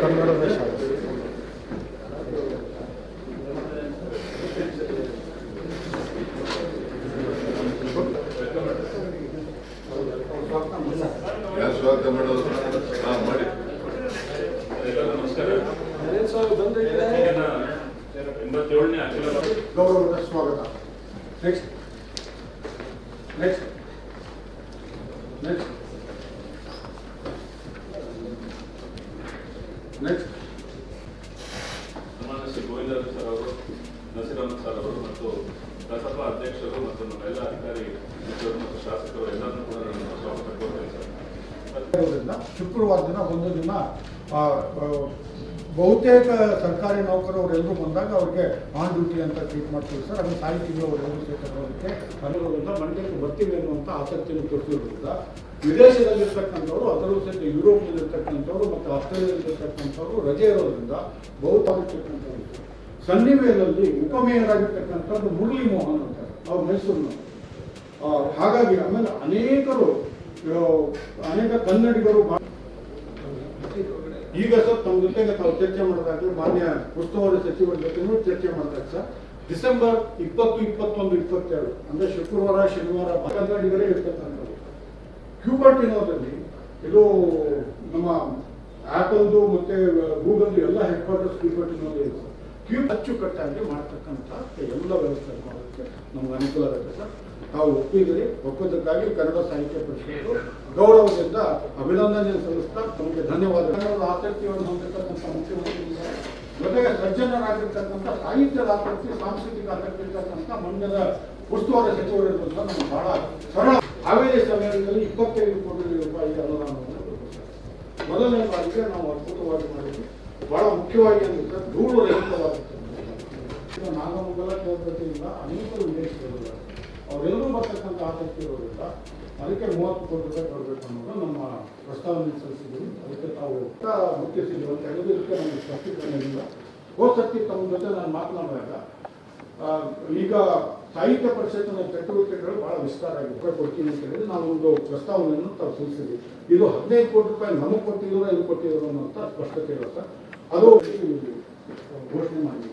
ಕನ್ನಡದ ಶಾಲೆ ಯಾರು ಸ್ವಾಗತ ಮಾಡೋದು ಹಾಂ ಮಾಡಿ ಎಲ್ಲರಿಗೂ ನಮಸ್ಕಾರ ಎಂಬತ್ತೇಳನೇ ಅಖಿಲ ಭಾರತ ಗೌರವದ ಸ್ವಾಗತ. Next next next next Shri Govinda sir ಅವರು ನಸೀರಾಮ್ ಸರ್ ಅವರು ಮತ್ತು ಕಸಬಾ ಅಧ್ಯಕ್ಷರು ಮತ್ತು ನಮ್ಮೆಲ್ಲ ಅಧಿಕಾರಿ ಮತ್ತು ಶಾಸಕರು ಎಲ್ಲರನ್ನೂ ಕೂಡ ನಾನು ಸ್ವಾಗತ ಕೋರ್ತೇನೆ ಸರ್. ಶುಕ್ರವಾರ ದಿನ ಒಂದು ದಿನ ಬಹುತೇಕ ಸರ್ಕಾರಿ ನೌಕರವರೆಲ್ಲರೂ ಬಂದಾಗ ಅವ್ರಿಗೆ ಆನ್ ಡ್ಯೂಟಿ ಅಂತ ಟ್ರೀಟ್ ಮಾಡ್ತೀವಿ ಸರ್ ಅದು ಸಾಹಿತಿಗಳು ತಿಂಗಳವರೆಲ್ಲರೂ ಸೇರ್ಕೊಳ್ಳೋದಕ್ಕೆ ಅನುಭವದಿಂದ ಮಂಡ್ಯಕ್ಕೆ ಬರ್ತೀವಿ ಅನ್ನುವಂಥ ಆಸಕ್ತಿಯನ್ನು ತೋರಿಸಿರೋದ್ರಿಂದ ವಿದೇಶದಲ್ಲಿರ್ತಕ್ಕಂಥವ್ರು, ಅದರಲ್ಲೂ ಸಹಿತ ಯುರೋಪ್ನಲ್ಲಿರ್ತಕ್ಕಂಥವ್ರು ಮತ್ತು ಆಸ್ಟ್ರೇಲಿಯಾದಲ್ಲಿರ್ತಕ್ಕಂಥವ್ರು ರಜೆ ಇರೋದ್ರಿಂದ ಬಹುತಾಗಿರ್ತಕ್ಕಂಥವ್ರು ಸನ್ನಿವೇಯದಲ್ಲಿ ಉಪಮೇಯರ್ ಆಗಿರ್ತಕ್ಕಂಥದ್ದು ಮುರಳಿ ಮೋಹನ್ ಅಂತ ಅವ್ರು ಮೈಸೂರಿನ ಹಾಗಾಗಿ ಆಮೇಲೆ ಅನೇಕರು ಅನೇಕ ಕನ್ನಡಿಗರು ಈಗ ಸರ್ ತಮ್ಮ ಜೊತೆಗೆ ತಾವು ಚರ್ಚೆ ಮಾಡೋದಾಗಲಿ ಮಾನ್ಯ ಉಸ್ತುವಾರಿ ಸಚಿವರ ಜೊತೆನೂ ಚರ್ಚೆ ಮಾಡಿದಾಗ ಸರ್, ಡಿಸೆಂಬರ್ ಇಪ್ಪತ್ತು, ಇಪ್ಪತ್ತೊಂದು, ಇಪ್ಪತ್ತೆರಡು, ಅಂದ್ರೆ ಶುಕ್ರವಾರ, ಶನಿವಾರ ಕನ್ನಡಿಗರೇ ಇರ್ತಕ್ಕಂಥದ್ದು. ಕ್ಯೂಬರ್ಟಿನೋದಲ್ಲಿ ಇದು ನಮ್ಮ ಆಪಲ್ದು ಮತ್ತೆ ಗೂಗಲ್ ಎಲ್ಲ ಹೆಡ್ ಕ್ವಾರ್ಟರ್ಸ್ ಕ್ಯೂಬರ್ಟಿನೋದೇ ಇದೆ ಕ್ಯೂ ಅಚ್ಚುಕಟ್ಟಾಗಿ ಮಾಡ್ತಕ್ಕಂಥ ಎಲ್ಲ ವ್ಯವಸ್ಥೆ ಮಾಡೋದಕ್ಕೆ ನಮ್ಗೆ ಅನುಕೂಲ ಆಗುತ್ತೆ ಸರ್. ತಾವು ಒಪ್ಪಿದ್ದೀರಿ ಒಪ್ಪೋದಕ್ಕಾಗಿ ಕನ್ನಡ ಸಾಹಿತ್ಯ ಪರಿಷತ್ತು ಗೌರವದಿಂದ ಅಭಿನಂದನೆ ಸಲ್ಲಿಸ್ತಾ ತಮಗೆ ಧನ್ಯವಾದ ಕನ್ನಡದ ಆಸಕ್ತಿಯನ್ನು ಹೊಂದಿರತಕ್ಕಂಥ ಮುಖ್ಯಮಂತ್ರಿ ಜೊತೆಗೆ ಸಜ್ಜನರಾಗಿರ್ತಕ್ಕಂಥ ಸಾಹಿತ್ಯದ ಆಸಕ್ತಿ ಸಾಂಸ್ಕೃತಿಕ ಆಸಕ್ತಿ ಇರ್ತಕ್ಕಂಥ ಮಂಡ್ಯದ ಉಸ್ತುವಾರಿ ಸಚಿವರಿರುವಂಥ ನಮ್ಗೆ ಬಹಳ ಸರಳ. ಹಾವೇರಿ ಸಮಯದಲ್ಲಿ ಇಪ್ಪತ್ತೈದು ಕೋಟಿ ರೂಪಾಯಿ ಅನುದಾನವನ್ನು. ಮೊದಲನೇ ಬಾರಿಗೆ ನಾವು ಅದ್ಭುತವಾಗಿ ಮಾಡಿದ್ವಿ ಬಹಳ ಮುಖ್ಯವಾಗಿ ಅಂದ್ರೆ ಧೂಳು ರಹಿತವಾಗುತ್ತೆ ನಾಗಮಂಗಲ ಕೇಂದ್ರದಿಂದ ಅನೇಕ ವಿದೇಶಿಗಳಿದ್ದಾರೆ ಅವರೆಲ್ಲರೂ ಬರ್ತಕ್ಕಂಥ ಆಸಕ್ತಿ ಇರೋದ್ರಿಂದ ಅದಕ್ಕೆ ಮೂವತ್ತು ಕೋಟಿ ರೂಪಾಯಿ ಕೊಡಬೇಕು ಅನ್ನೋದು ನಮ್ಮ ಪ್ರಸ್ತಾವನೆ ಸಲ್ಲಿಸಿದ್ದೀವಿ. ಅದಕ್ಕೆ ತಾವು ಮುಖ್ಯಿಸಿದ್ದೀವಿ ಅಂತ ಹೇಳಿದ್ರು ಇದಕ್ಕೆ ನಮಗೆ ಸ್ಪಷ್ಟೀಕರಣ ಇಲ್ಲ ಹೋದ ಸರ್ತಿ ತಮ್ಮ ಜೊತೆ ನಾನು ಮಾತನಾಡುವಾಗ ಈಗ ಸಾಹಿತ್ಯ ಪರಿಷತ್ತಿನ ಚಟುವಟಿಕೆಗಳು ಬಹಳ ವಿಸ್ತಾರ ರೂಪಾಯಿ ಕೊಡ್ತೀನಿ ಅಂತ ಹೇಳಿದ್ರೆ ನಾವು ಒಂದು ಪ್ರಸ್ತಾವನೆಯನ್ನು ತಾವು ಸಲ್ಲಿಸಿದ್ವಿ ಇದು ಹದಿನೈದು ಕೋಟಿ ರೂಪಾಯಿ, ನಮಗೆ ಕೊಟ್ಟಿದ್ರು ಇದು ಕೊಟ್ಟಿದ್ರು ಅನ್ನೋಂಥ ಸ್ಪಷ್ಟತೆ ಇರುತ್ತೆ. ಅದು ಘೋಷಣೆ ಮಾಡಿದ್ವಿ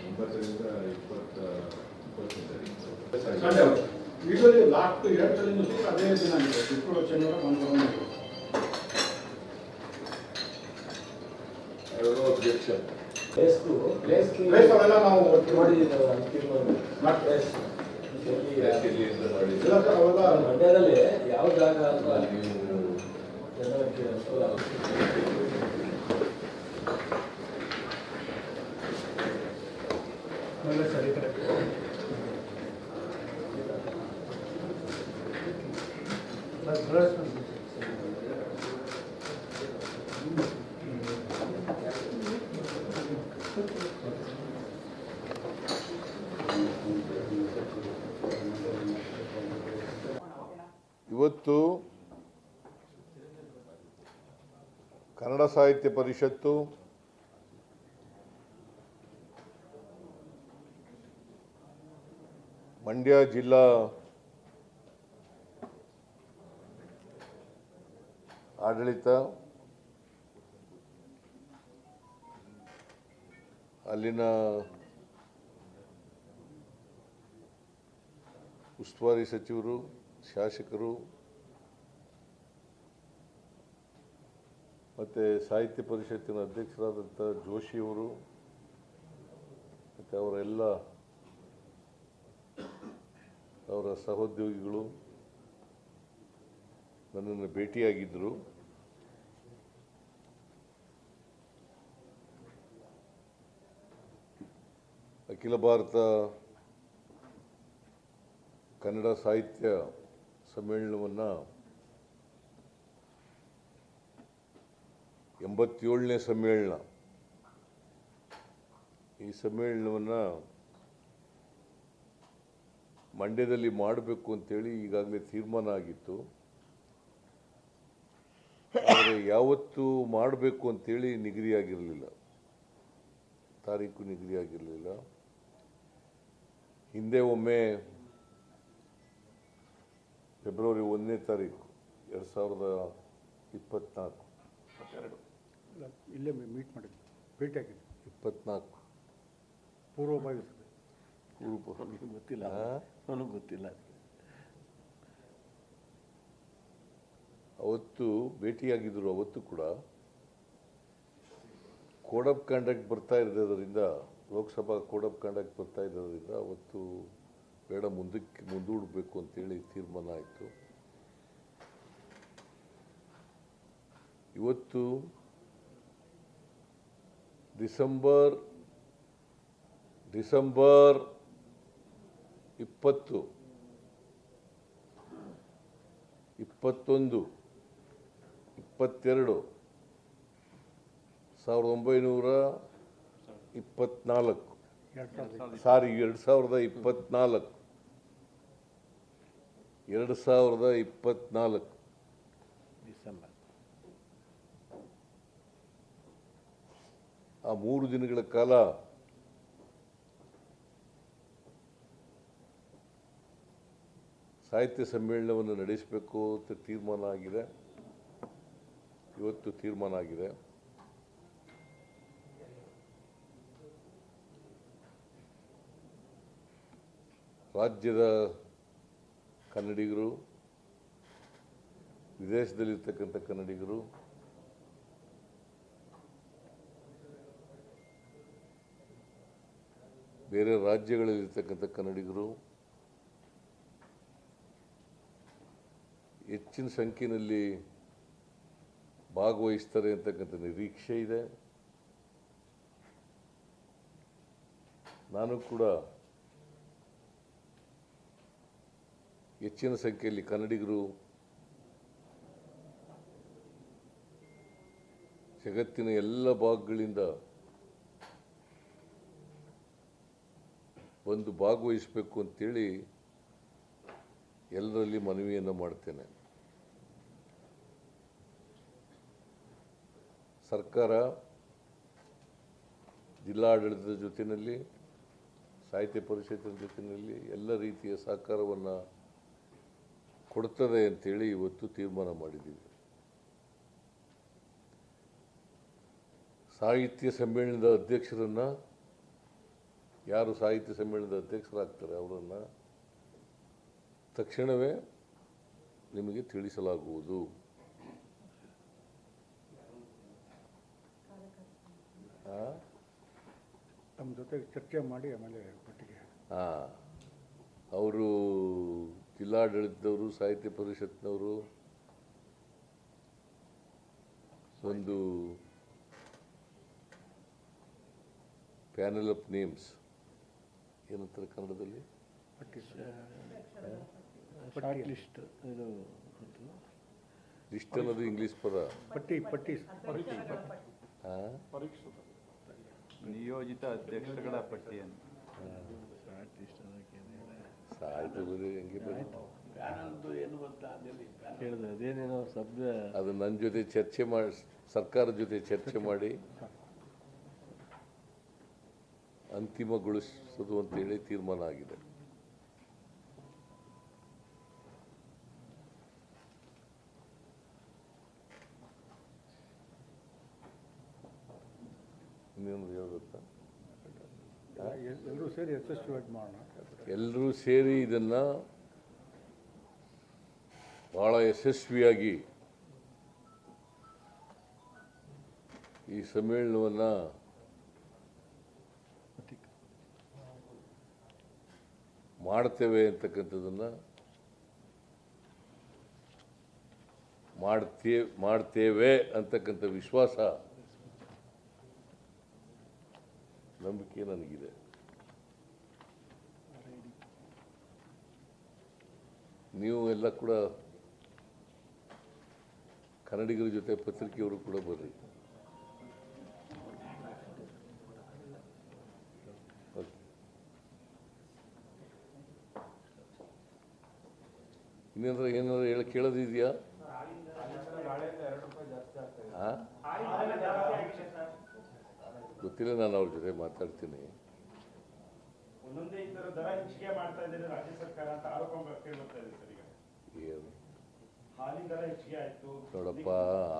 ಒಂಬತ್ತರಿಂದ ಇಪ್ಪತ್ತ ಸಂಡೇ ಎರಡರಿಂದ ಲಾಸ್ಟ್ ಎರಡು ಸಲ ಸುತ್ತ ಅದೇ ದಿನ ಇದೆ ಶುಕ್ರವಾರ ಶನಿವಾರ ಮಂಗಳವಾರ ಯಾರೋ ಅಬ್ಜೆಕ್ಷನ್ ಪ್ಲೇಸ್ಗೂ ಪ್ಲೇಸ್ ಅವೆಲ್ಲ ನಾವು ಒಟ್ಟು ಮಾಡಿದ್ದೀವಿ ಪ್ಲೇಸ್ ಇಲ್ಲಿ ಅಂತ ಮಾಡಿದ್ರು ಇಲ್ಲ ಸರ್ ಅವೆಲ್ಲ ಮಂಡ್ಯದಲ್ಲಿ ಯಾವ ಜಾಗ ಅಂತ ಅಲ್ಲಿ ಜನಕ್ಕೆ ಅನುಕೂಲ ಆಗುತ್ತೆ. ಅವೆಲ್ಲ ಸರಿ ಕರೆಕ್ಟ್ ಇವತ್ತು ಕನ್ನಡ ಸಾಹಿತ್ಯ ಪರಿಷತ್ತು. ಮಂಡ್ಯ ಜಿಲ್ಲಾ ಆಡಳಿತ. ಅಲ್ಲಿನ ಉಸ್ತುವಾರಿ ಸಚಿವರು ಶಾಸಕರು ಮತ್ತು ಸಾಹಿತ್ಯ ಪರಿಷತ್ತಿನ ಅಧ್ಯಕ್ಷರಾದಂಥ ಜೋಶಿಯವರು ಮತ್ತು ಅವರೆಲ್ಲ ಅವರ ಸಹೋದ್ಯೋಗಿಗಳು ನನ್ನನ್ನು ಭೇಟಿಯಾಗಿದ್ದರು. ಅಖಿಲ ಭಾರತ ಕನ್ನಡ ಸಾಹಿತ್ಯ ಸಮ್ಮೇಳನವನ್ನು ಎಂಬತ್ತೇಳನೇ ಸಮ್ಮೇಳನ. ಈ ಸಮ್ಮೇಳನವನ್ನು ಮಂಡ್ಯದಲ್ಲಿ ಮಾಡಬೇಕು ಅಂತೇಳಿ ಈಗಾಗಲೇ ತೀರ್ಮಾನ ಆಗಿತ್ತು. ಆದರೆ ಯಾವತ್ತು ಮಾಡಬೇಕು ಅಂತೇಳಿ ನಿಗದಿಯಾಗಿರಲಿಲ್ಲ. ತಾರೀಕು ನಿಗದಿಯಾಗಿರಲಿಲ್ಲ. ಹಿಂದೆ ಒಮ್ಮೆ ಫೆಬ್ರವರಿ ಒಂದನೇ ತಾರೀಕು, ಎರಡು ಸಾವಿರದ ಇಪ್ಪತ್ತ್ನಾಲ್ಕು ಇಲ್ಲ, ಮೀಟ್ ಮಾಡಿದ್ವಿ ಭೇಟಿಯಾಗಿದ್ವಿ ಇಪ್ಪತ್ನಾಲ್ಕು. ಪೂರ್ವಭಾವಿ ಸಭೆ. ಗೊತ್ತಿಲ್ಲ? ನನಗೆ ಗೊತ್ತಿಲ್ಲ. ಅವತ್ತು ಭೇಟಿಯಾಗಿದ್ದರು ಅವತ್ತು ಕೂಡ. ಕೋಡ್ ಆಫ್ ಕಂಡಕ್ಟ್ ಬರ್ತಾ ಇರೋದರಿಂದ ಲೋಕಸಭಾ ಕೋಡ್ ಆಫ್ ಕಂಡಕ್ಟ್ ಬರ್ತಾ ಇರೋದರಿಂದ ಅವತ್ತು ಬೇಡ ಮುಂದಕ್ಕೆ ಮುಂದೂಡಬೇಕು ಅಂತೇಳಿ ತೀರ್ಮಾನ ಆಯಿತು. ಇವತ್ತು ಡಿಸೆಂಬರ್ ಡಿಸೆಂಬರ್ ಇಪ್ಪತ್ತು, ಇಪ್ಪತ್ತೊಂದು, ಇಪ್ಪತ್ತೆರಡು, ಸಾವಿರದ ಒಂಬೈನೂರ ಇಪ್ಪತ್ನಾಲ್ಕು. ಸಾರಿ, ಎರಡು ಸಾವಿರದ ಇಪ್ಪತ್ನಾಲ್ಕು. ಎರಡು ಸಾವಿರದ ಇಪ್ಪತ್ನಾಲ್ಕು ಡಿಸೆಂಬರ್ ಆ ಮೂರು ದಿನಗಳ ಕಾಲ ಸಾಹಿತ್ಯ ಸಮ್ಮೇಳನವನ್ನು ನಡೆಸಬೇಕು ಅಂತ ತೀರ್ಮಾನ ಆಗಿದೆ. ಇವತ್ತು ತೀರ್ಮಾನ ಆಗಿದೆ. ರಾಜ್ಯದ ಕನ್ನಡಿಗರು, ವಿದೇಶದಲ್ಲಿರ್ತಕ್ಕಂಥ ಕನ್ನಡಿಗರು ಬೇರೆ ರಾಜ್ಯಗಳಲ್ಲಿರ್ತಕ್ಕಂಥ ಕನ್ನಡಿಗರು ಹೆಚ್ಚಿನ ಸಂಖ್ಯೆಯಲ್ಲಿ ಭಾಗವಹಿಸ್ತಾರೆ ಅಂತಕ್ಕಂಥ ನಿರೀಕ್ಷೆ ಇದೆ. ನಾನು ಕೂಡ ಹೆಚ್ಚಿನ ಸಂಖ್ಯೆಯಲ್ಲಿ ಕನ್ನಡಿಗರು ಜಗತ್ತಿನ ಎಲ್ಲ ಭಾಗಗಳಿಂದ ಬಂದು ಭಾಗವಹಿಸಬೇಕು ಅಂತೇಳಿ ಎಲ್ಲರಲ್ಲಿ ಮನವಿಯನ್ನು ಮಾಡ್ತೇನೆ. ಸರ್ಕಾರ ಜಿಲ್ಲಾಡಳಿತದ ಜೊತೆಯಲ್ಲಿ, ಸಾಹಿತ್ಯ ಪರಿಷತ್ತಿನ ಜೊತೆಯಲ್ಲಿ ಎಲ್ಲ ರೀತಿಯ ಸಹಕಾರವನ್ನು ಕೊಡ್ತದೆ ಅಂತೇಳಿ ಇವತ್ತು ತೀರ್ಮಾನ ಮಾಡಿದ್ದೀವಿ. ಸಾಹಿತ್ಯ ಸಮ್ಮೇಳನದ ಅಧ್ಯಕ್ಷರನ್ನು ಯಾರು ಸಾಹಿತ್ಯ ಸಮ್ಮೇಳನದ ಅಧ್ಯಕ್ಷರಾಗ್ತಾರೆ ಅವರನ್ನು ತಕ್ಷಣವೇ ನಿಮಗೆ ತಿಳಿಸಲಾಗುವುದು. ನಮ್ಮ ತಮ್ಮ ಜೊತೆಗೆ ಚರ್ಚೆ ಮಾಡಿ ಆಮೇಲೆ ಒಟ್ಟಿಗೆ. ಹಾಂ ಅವರು ಜಿಲ್ಲಾಡಳಿತದವರು ಸಾಹಿತ್ಯ ಪರಿಷತ್ನವರು ಒಂದು ಪ್ಯಾನಲ್ ಆಫ್ ನೇಮ್ಸ್. ಏನಂತಾರೆ ಕನ್ನಡದಲ್ಲಿ? ಪಟ್ಟಿ ಶಾರ್ಟ್ ಲಿಸ್ಟ್ ಇದು ಲಿಸ್ಟ್ ಅನ್ನೋದು ಇಂಗ್ಲೀಷ್ ಪದ. ಪಟ್ಟಿ ಪಟ್ಟಿ ನಿಯೋಜಿತ ಅಧ್ಯಕ್ಷಗಳ ಪಟ್ಟಿಯನ್ನು. ಹೆಂಗೆ ಅದೇನೇನೋ ಅದು ನನ್ನ ಜೊತೆ ಚರ್ಚೆ ಮಾಡಿ ಸರ್ಕಾರದ ಜೊತೆ ಚರ್ಚೆ ಮಾಡಿ. ಅಂತಿಮಗೊಳಿಸೋದು ಅಂತೇಳಿ ತೀರ್ಮಾನ ಆಗಿದೆ. ಎಲ್ಲರೂ ಸೇರಿ ಇದನ್ನ ಮಾಡೋಣ. ಎಲ್ಲರೂ ಸೇರಿ ಇದನ್ನು ಭಾಳ ಯಶಸ್ವಿಯಾಗಿ ಈ ಸಮ್ಮೇಳನವನ್ನು ಮಾಡ್ತೇವೆ ಅಂತಕ್ಕಂಥದ್ದನ್ನು ಮಾಡ್ತೇ, ಮಾಡ್ತೇವೆ ಅಂತಕ್ಕಂಥ ವಿಶ್ವಾಸ ನಂಬಿಕೆ ನನಗಿದೆ. ನೀವು ಎಲ್ಲ ಕೂಡ ಕನ್ನಡಿಗರ ಜೊತೆ ಪತ್ರಿಕೆಯವರು ಕೂಡ ಬರ್ರಿ. ಕೇಳೋದಿದೆಯಾ? ಗೊತ್ತಿಲ್ಲ ನಾನು ಅವ್ರ ಜೊತೆ ಮಾತಾಡ್ತೀನಿ. ನೋಡಪ್ಪ,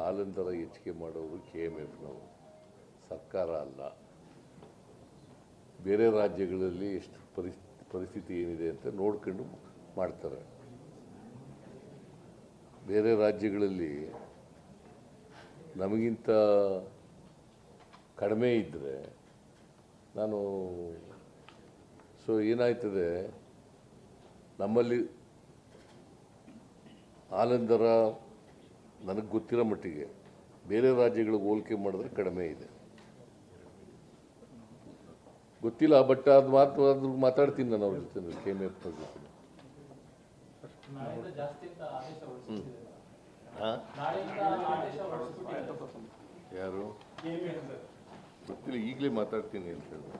ಹಾಲಿನ ದರ ಹೆಚ್ಚಿಗೆ ಮಾಡೋರು ಕೆ ಎಂ ನಾವು ಸರ್ಕಾರ ಅಲ್ಲ. ಬೇರೆ ರಾಜ್ಯಗಳಲ್ಲಿ ಎಷ್ಟು ಪರಿಸ್ಥಿತಿ ಪರಿಸ್ಥಿತಿ ಏನಿದೆ ಅಂತ ನೋಡ್ಕೊಂಡು ಮಾಡ್ತಾರೆ. ಬೇರೆ ರಾಜ್ಯಗಳಲ್ಲಿ ನಮಗಿಂತ ಕಡಿಮೆ ಇದ್ದರೆ ನಾನು, ಸೊ ಏನಾಯ್ತದೆ, ನಮ್ಮಲ್ಲಿ ಆಲಂದರ ನನಗೆ ಗೊತ್ತಿರೋ ಮಟ್ಟಿಗೆ ಬೇರೆ ರಾಜ್ಯಗಳಿಗೆ ಹೋಲಿಕೆ ಮಾಡಿದ್ರೆ ಕಡಿಮೆ ಇದೆ. ಗೊತ್ತಿಲ್ಲ ಬಟ್ ಅದು ಮಾತು ಅದ್ರ ಮಾತಾಡ್ತೀನಿ ನಾನು ಅವ್ರ ಜೊತೆ ಕೆ ಎಂ ಎಫ್ ಜೊತೆ. ಯಾರು? ಗೊತ್ತಿಲ್ಲ ಈಗಲೇ ಮಾತಾಡ್ತೀನಿ ಅಂತ ಹೇಳಿದ್ರು